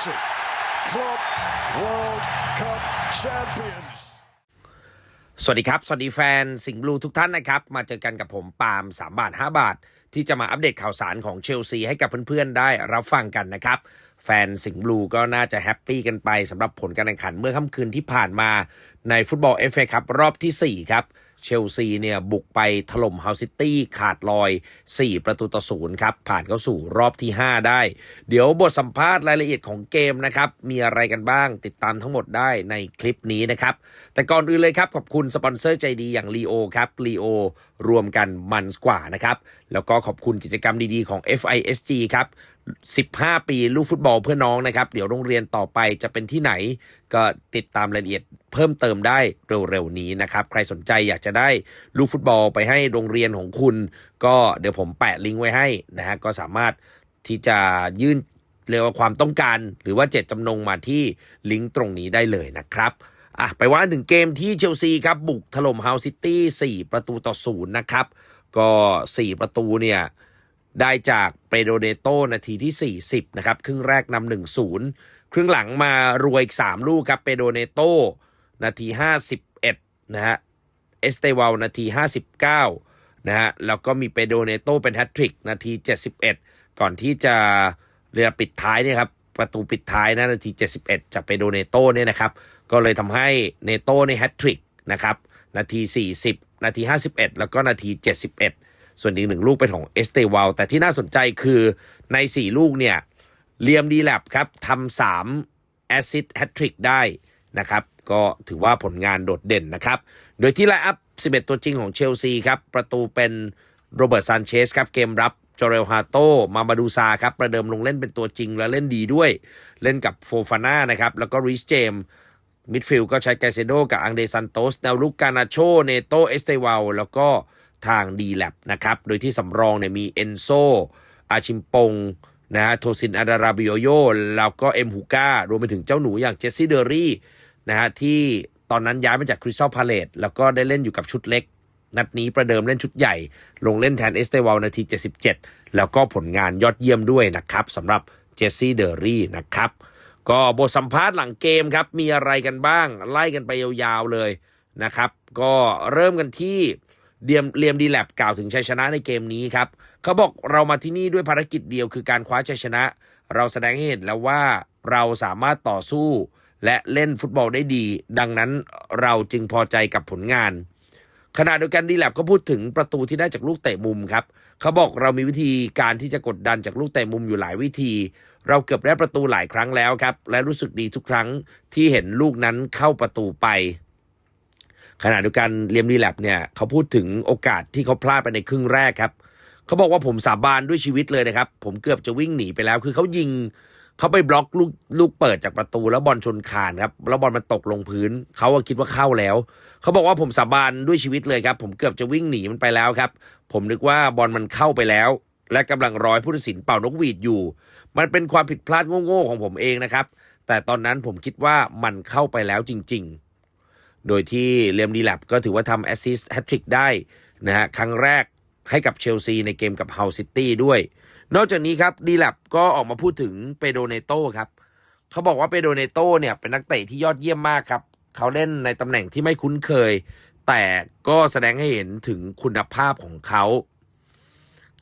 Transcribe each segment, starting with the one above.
Chelsea, Club World Cup champions. สวัสดีครับ สวัสดีแฟนสิงห์บลูทุกท่านนะครับ มาเจอกันกับผมปาล์ม3 บาท 5 บาท ที่จะมาอัปเดตข่าวสารของเชลซีให้กับเพื่อนๆ ได้รับฟังกันนะครับ แฟนสิงห์บลูก็น่าจะแฮปปี้กันไปสำหรับผลการแข่งขันเมื่อค่ำคืนที่ผ่านมาในฟุตบอลเอฟเอคัพรอบทีสี่4 ครับ เชลซีเนี่ยบุกไปถล่มเฮาซิตี้ขาดลอย 4 ประตูต่อศูนย์ครับ ผ่านเข้าสู่รอบที่ 5 ได้ เดี๋ยวบทสัมภาษณ์รายละเอียดของเกมนะครับ มีอะไรกันบ้างติดตามทั้งหมดได้ในคลิปนี้นะครับ แต่ก่อนอื่นเลยครับ ขอบคุณสปอนเซอร์ใจดีอย่างลีโอครับลีโอ รวมกันมันกว่านะครับ แล้วก็ขอบคุณกิจกรรมดีๆของ FISG ครับ 15 ปีลูกฟุตบอลเพื่อน้องนะครับ เดี๋ยวโรงเรียนต่อไปจะเป็นที่ไหน ก็ติดตามรายละเอียดเพิ่มเติมได้เร็วๆนี้นะครับ ใครสนใจอยากจะได้ลูกฟุตบอลไปให้โรงเรียนของคุณ ก็เดี๋ยวผมแปะลิงก์ไว้ให้นะฮะก็สามารถที่จะยื่นเรียกว่าความต้องการ หรือว่าเจตจำนงมาที่ลิงก์ตรงนี้ได้เลยนะครับ อะไปว่าหนึ่งเกมที่เชลซีครับ บุกถล่มเฮาซิตี้4ประตูต่อศูนย์นะครับ ก็4ประตูเนี่ยได้จากเปโดเนโตนาทีที่ 40 นะครับ ครึ่งแรกนำหนึ่งศูนย์ครึ่งหลังมารวยอีก 3 ลูกครับเปโดเนโตนาที 51 นะฮะเอสเตวาลนาที 59 นะฮะแล้วก็มีเปโดเนโตเป็นแฮตทริกนาที 71 ก่อนที่จะเรือปิดท้ายเนี่ยครับประตูปิดท้ายนะนาที 71 จากเปโดเนโตเนี่ยนะครับ ก็เลยทำให้เนโต้ในแฮตทริกนะครับ นาที 40 นาที 51 แล้วก็นาที 71 ส่วนอีกหนึ่งลูกเป็นของเอสเตวาลแต่ที่น่าสนใจคือใน 4 ลูกเนี่ยเลียมดีแลบครับทำสามแอสซิสแฮตทริกได้นะครับ ก็ถือว่าผลงานโดดเด่นนะครับ โดยที่ไลน์อัพ 11 ตัวจริงของเชลซีครับ ประตูเป็นโรเบิร์ตซานเชสครับ เกมรับจอเรลฮาโต มาบาดูซาครับ ประเดิมลงเล่นเป็นตัวจริงและเล่นดีด้วย เล่นกับโฟฟาน่านะครับ แล้วก็ริสเจม มิดฟิลด์ก็ใช้ไกเซโดกับอังเดซันโตสแนวลุกกานาโชเนโตเอสเตวาลแล้วก็ทางดีแลบนะครับ โดยที่สำรองเนี่ยมีเอนโซ อาชิมปงนะฮะโทซินอาดาราบิโอโยแล้วก็เอ็มฮูก้ารวมไปถึงเจ้าหนูอย่างเจสซี่เดอรี่นะฮะที่ตอนนั้นย้ายมาจากคริสตัลพาเลตแล้วก็ได้เล่นอยู่กับชุดเล็ก นัดนี้ประเดิมเล่นชุดใหญ่ ลงเล่นแทนเอสเตวาลนาที 77 แล้วก็ผลงานยอดเยี่ยมด้วยนะครับสำหรับเจสซี่เดอรี่นะครับ ก็บทสัมภาษณ์หลังเกมครับ มีอะไรกันบ้าง ไล่กันไปยาวๆเลยนะครับ ก็เริ่มกันที่เดียมเลียมดีแลบกล่าวถึงชัยชนะในเกมนี้ครับ เขาบอกเรามาที่นี่ด้วยภารกิจเดียวคือการคว้าชัยชนะ เราแสดงให้เห็นแล้วว่าเราสามารถต่อสู้ และเล่นฟุตบอลได้ดี ดังนั้นเราจึงพอใจกับผลงาน ขณะเดียวกันดีแลบก็พูดถึงประตูที่ได้จากลูกเตะมุมครับ เขาบอกเรามีวิธีการที่จะกดดันจากลูกเตะมุมอยู่หลายวิธี เราเกือบได้ประตูหลายครั้งแล้วครับ และรู้สึกดีทุกครั้งที่เห็นลูกนั้นเข้าประตูไป ขณะเดียวกันเลียมดีแลบเนี่ยเขาพูดถึงโอกาสที่เขาพลาดไปในครึ่งแรกครับ เขาบอกว่าผมสาบานด้วยชีวิตเลยนะครับ ผมเกือบจะวิ่งหนีไปแล้ว คือเขายิง เขาไปบล็อกลูกลูกเปิดจากประตูแล้วบอลชนคานครับแล้วบอลมันตกลงพื้น เขาก็คิดว่าเข้าแล้ว เขาบอกว่าผมสาบานด้วยชีวิตเลยครับ ผมเกือบจะวิ่งหนีมันไปแล้วครับ ผมนึกว่าบอลมันเข้าไปแล้ว และกำลังร้อยผู้ตัดสินเป่านกหวีดอยู่ มันเป็นความผิดพลาดโง่ๆของผมเองนะครับ แต่ตอนนั้นผมคิดว่ามันเข้าไปแล้วจริง ๆ โดยที่เลียมดีแลบก็ถือว่าทำแอสซิสต์แฮตทริกได้นะฮะครั้งแรกให้กับเชลซีในเกมกับเฮาซิตี้ด้วย นอกจากนี้ครับดีแลบก็ออกมาพูดถึงเปโดเนโตครับเขาบอกว่าเปโดเนโตเนี่ยเป็นนักเตะที่ยอดเยี่ยมมากครับ เขาเล่นในตำแหน่งที่ไม่คุ้นเคย แต่ก็แสดงให้เห็นถึงคุณภาพของเขา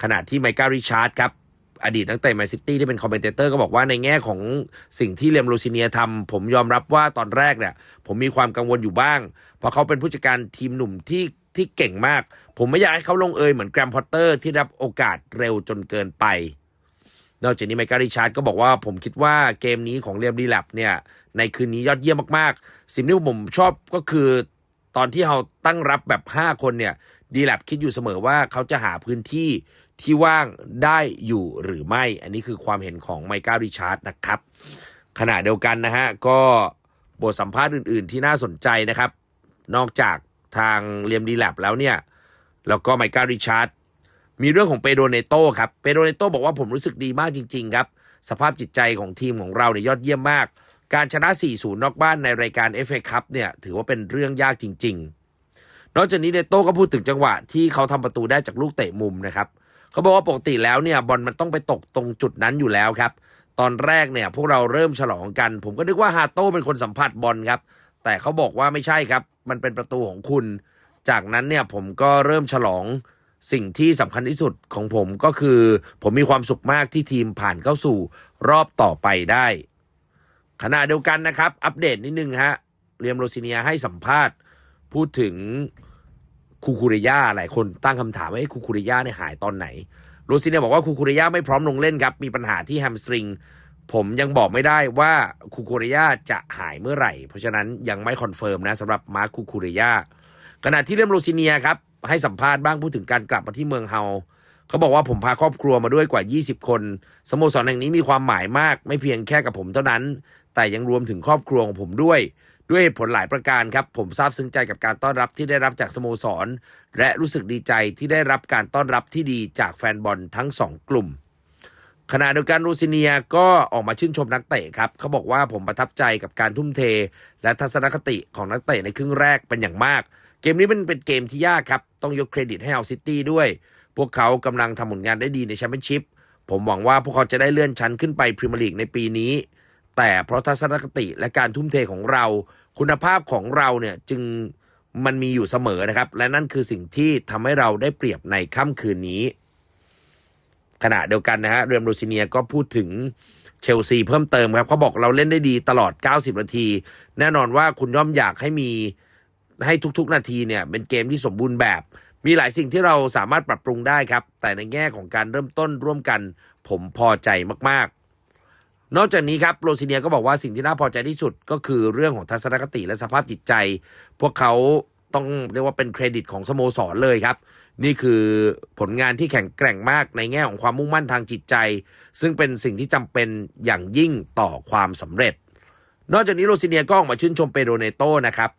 ขณะที่ไมเคิลริชาร์ดครับอดีตนักเตะแมนซิตี้ที่เป็นคอมเมนเตอร์ก็บอกว่าในแง่ของสิ่งที่เลียมโรซิเนียทำผมยอมรับว่าตอนแรกเนี่ยผมมีความกังวลอยู่บ้าง เพราะเขาเป็นผู้จัดการทีมหนุ่มที่ ที่เก่งมาก ผมไม่อยากให้เขาลงเอยเหมือนแกรมพอตเตอร์ที่รับโอกาสเร็วจนเกินไป นอกจากนี้ไมเคิลริชาร์ดก็บอกว่าผมคิดว่าเกมนี้ของเรียมดีแลบเนี่ย ในคืนนี้ยอดเยี่ยมมากๆ สิ่งที่ผมชอบก็คือตอนที่เราตั้งรับแบบ 5 คนเนี่ยดีแลบคิดอยู่เสมอว่าเขาจะหาพื้นที่ที่ว่างได้อยู่หรือไม่ อันนี้คือความเห็นของไมเคิลริชาร์ดนะครับ ขณะเดียวกันนะฮะก็บทสัมภาษณ์อื่น ๆ ที่น่าสนใจนะครับ นอกจาก ทางเรียมดีแลบแล้วเนี่ย แล้วก็ไมเคิลริชาร์ดมีเรื่องของเปโดเนโตครับเปโดเนโตบอกว่าผมรู้สึกดีมากจริง ๆ ครับ สภาพจิตใจของทีมของเราเนี่ยยอดเยี่ยมมาก การชนะ 4-0 นอกบ้านในรายการ FA คัพเนี่ยถือว่าเป็นเรื่องยากจริง ๆ นอกจากนี้เนโต้ก็พูดถึงจังหวะที่เขาทำประตูได้จากลูกเตะมุมนะครับเขาบอกว่าปกติแล้วเนี่ยบอลมันต้องไปตกตรงจุดนั้นอยู่แล้วครับตอนแรกเนี่ยพวกเราเริ่มฉลองกัน ผมก็นึกว่าฮาโต้เป็นคนสัมผัสบอลครับ แต่เขาบอกว่าไม่ใช่ครับ มันเป็นประตูของคุณ จากนั้นเนี่ยผมก็เริ่มฉลองสิ่งที่สำคัญที่สุดของผมก็คือ ผมมีความสุขมากที่ทีมผ่านเข้าสู่รอบต่อไปได้ ขณะเดียวกันนะครับ อัปเดตนิดนึงฮะเรียมโรซิเนียให้สัมภาษณ์ พูดถึงคูคูเรย่าหลายคนตั้งคำถามว่าไอ้คูคูเรย่าเนี่ยหายตอนไหนโรซิเนียบอกว่าคูคูเรย่าไม่พร้อมลงเล่นครับ มีปัญหาที่แฮมสตริง ผมยังบอกไม่ได้ว่าคูคูเรย่าจะหายเมื่อไหร่ เพราะฉะนั้นยังไม่คอนเฟิร์มนะสำหรับมาร์คคูคูเรย่าขณะที่เรื่องโรซิเนียครับ ให้สัมภาษณ์บ้างพูดถึงการกลับมาที่เมืองเฮาเขาบอกว่าผมพาครอบครัวมาด้วยกว่า 20 คน สโมสรแห่งนี้มีความหมายมาก ไม่เพียงแค่กับผมเท่านั้น แต่ยังรวมถึงครอบครัวของผมด้วย ด้วยผลหลายประการครับ ผมซาบซึ้งใจกับการต้อนรับที่ได้รับจากสโมสร และรู้สึกดีใจที่ได้รับการต้อนรับที่ดีจากแฟนบอลทั้งสองกลุ่ม ขณะเดียวกันรูซิเนียก็ออกมาชื่นชมนักเตะครับเขาบอกว่าผมประทับใจกับการทุ่มเท และทัศนคติของนักเตะในครึ่งแรกเป็นอย่างมาก เกมนี้มันเป็นเกมที่ยากครับ ต้องยกเครดิตให้เอาซิตี้ด้วย พวกเขากำลังทำผลงานได้ดีในแชมเปี้ยนชิพผมหวังว่าพวกเขาจะได้เลื่อนชั้นขึ้นไปพรีเมียร์ลีกในปีนี้ แต่เพราะทัศนคติและการทุ่มเทของเรา คุณภาพของเราเนี่ยจึงมันมีอยู่เสมอนะครับ และนั่นคือสิ่งที่ทำให้เราได้เปรียบในค่ำคืนนี้ ขณะเดียวกันนะฮะเรียมโรซิเนียก็พูดถึงเชลซีเพิ่มเติมครับเขาบอกเราเล่นได้ดีตลอด 90 นาที แน่นอนว่าคุณย่อมอยากให้มีให้ทุกๆ นาทีเนี่ยเป็นเกมที่สมบูรณ์แบบ มีหลายสิ่งที่เราสามารถปรับปรุงได้ครับ แต่ในแง่ของการเริ่มต้นร่วมกันผมพอใจมากๆ นอกจากนี้ครับโรซิเนียก็บอกว่าสิ่งที่น่าพอใจที่สุดก็คือเรื่องของทัศนคติและสภาพจิตใจ พวกเขาต้องเรียกว่าเป็นเครดิตของสโมสรเลยครับ นี่คือผลงานที่แข็งแกร่งมากในแง่ของความมุ่งมั่นทางจิตใจ ซึ่งเป็นสิ่งที่จำเป็นอย่างยิ่งต่อความสำเร็จ นอกจากนี้โรซิเนียก็ออกมาชื่นชมเปโดเนโตนะครับ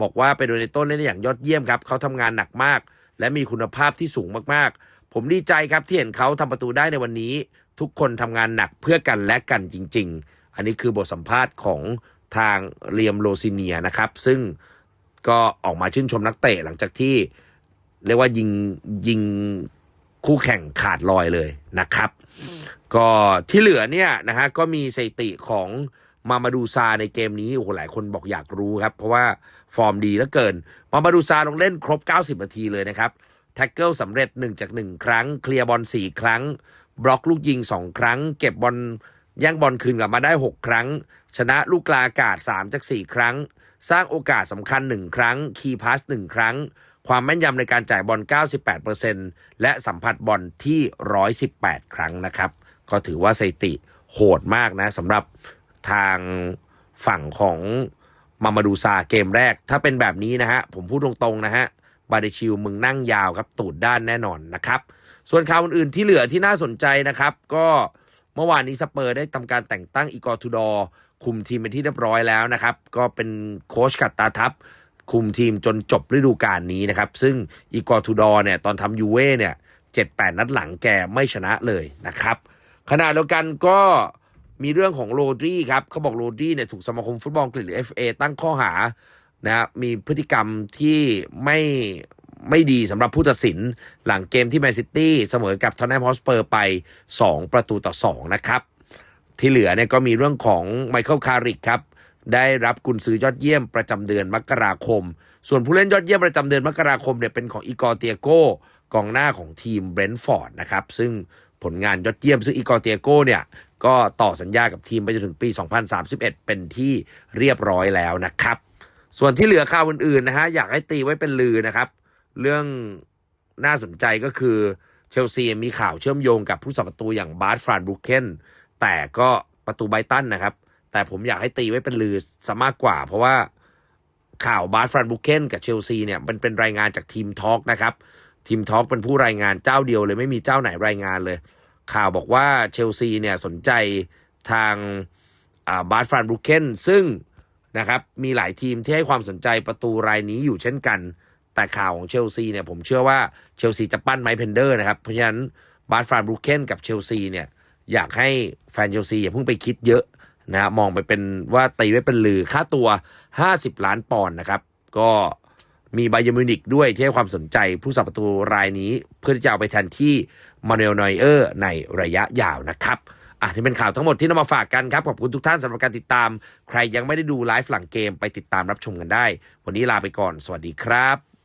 บอกว่าเปโดเนโตเล่นได้อย่างยอดเยี่ยมครับเขาทำงานหนักมาก และมีคุณภาพที่สูงมากๆ ผมดีใจครับที่เห็นเขาทำประตูได้ในวันนี้ ทุกคนทำงานหนักเพื่อกันและกันจริง ๆ อันนี้คือบทสัมภาษณ์ของทางเรียมโรซิเนียนะครับซึ่งก็ออกมาชื่นชมนักเตะหลังจากที่ เรียกว่ายิงยิงคู่แข่งขาดลอยเลยนะครับ ก็ที่เหลือเนี่ยนะฮะก็มีสถิติของมามาดูซาในเกมนี้โอ้โหหลายคนบอกอยากรู้ครับ เพราะว่าฟอร์มดีเหลือเกิน มามาดูซาลงเล่นครบ 90 นาทีเลยนะครับ แท็กเกิลสำเร็จ 1 จาก 1 ครั้ง เคลียร์บอล4 ครั้ง บล็อกลูกยิง 2 ครั้ง เก็บบอลแย่งบอลคืนกลับมาได้ 6 ครั้ง ชนะลูกกลาอากาศ 3 จาก 4 ครั้ง สร้างโอกาสสำคัญ 1 ครั้ง คีย์พาส 1 ครั้ง ความแม่นยำในการจ่ายบอล 98%และสัมผัสบอลที่ 118 ครั้งนะครับ ก็ถือว่าสถิติโหดมากนะสำหรับทางฝั่งของมามาดูซาเกมแรก ถ้าเป็นแบบนี้นะฮะ ผมพูดตรงๆนะฮะ บาเดชิลมึงนั่งยาวครับ ตูดด้านแน่นอนนะครับ ส่วนข่าวอื่นๆที่เหลือที่น่าสนใจนะครับ ก็เมื่อวานนี้สเปอร์ได้ทำการแต่งตั้งอีกอร์ทูดอคุมทีมเป็นที่เรียบร้อยแล้วนะครับ ก็เป็นโค้ชกัดตาทัพ คุมทีมจนจบฤดูกาลนี้นะครับ ซึ่งอีกอร์ทูดอร์เนี่ยตอนทำยูเว่เนี่ยเจ็ดแปดนัดหลังแกไม่ชนะเลยนะครับขณะเดียวกันก็มีเรื่องของโรดรีครับเขาบอกโรดรีเนี่ยถูกสมาคมฟุตบอลอังกฤษหรือ FA ตั้งข้อหานะครับมีพฤติกรรมที่ไม่ไม่ดีสำหรับผู้ตัดสินหลังเกมที่แมนซิตี้เสมอกับทอนแนมฮอสเปอร์ไป 2 ประตูต่อ 2 นะครับ ที่เหลือเนี่ยก็มีเรื่องของไมเคิลคาริกครับ ได้รับกุญซือยอดเยี่ยมประจำเดือนมกราคม ส่วนผู้เล่นยอดเยี่ยมประจำเดือนมกราคมเนี่ยเป็นของอีกอร์เตียโกกองหน้าของทีมเบรนท์ฟอร์ดนะครับ ซึ่งผลงานยอดเยี่ยมซึ่งอีกอร์เตียโกเนี่ยก็ต่อสัญญากับทีมไปจนถึงปี 2031 เป็นที่เรียบร้อยแล้วนะครับ ส่วนที่เหลือข่าวอื่นๆนะฮะอยากให้ตีไว้เป็นลือนะครับ เรื่องน่าสนใจก็คือเชลซีมีข่าวเชื่อมโยงกับผู้สับประตูอย่างบาร์ฟรานบรูเคนแต่ก็ประตูไบตันนะครับ แต่ผมอยากให้ตีไว้เป็นลือซะมากกว่า เพราะว่าข่าวบาร์ฟรานบรูเคนกับเชลซีเนี่ยมันเป็นรายงานจากทีมทอล์กนะครับ ทีมทอล์กเป็นผู้รายงานเจ้าเดียวเลยไม่มีเจ้าไหนรายงานเลย ข่าวบอกว่าเชลซีเนี่ยสนใจทางบาร์ฟรานบรูเคนซึ่งนะครับมีหลายทีมที่ให้ความสนใจประตูรายนี้อยู่เช่นกัน แต่ข่าวของเชลซีเนี่ยผมเชื่อว่าเชลซีจะปั้นไมค์เพนเดอร์นะครับ เพราะฉะนั้นบาร์ฟรานบรูเคนกับเชลซีเนี่ยอยากให้แฟนเชลซีอย่าเพิ่งไปคิดเยอะ นะฮะมองไปเป็นว่าตีไว้เป็นลือค่าตัว 50 ล้านปอนด์นะครับ ก็มีไบเยร์มิวนิกด้วยที่ให้ความสนใจผู้สับประตูรายนี้ เพื่อที่จะเอาไปแทนที่มาเนลนอยเออร์ในระยะยาวนะครับอะนี่เป็นข่าวทั้งหมดที่นำมาฝากกันครับ ขอบคุณทุกท่านสำหรับการติดตาม ใครยังไม่ได้ดูไลฟ์หลังเกมไปติดตามรับชมกันได้ วันนี้ลาไปก่อน สวัสดีครับ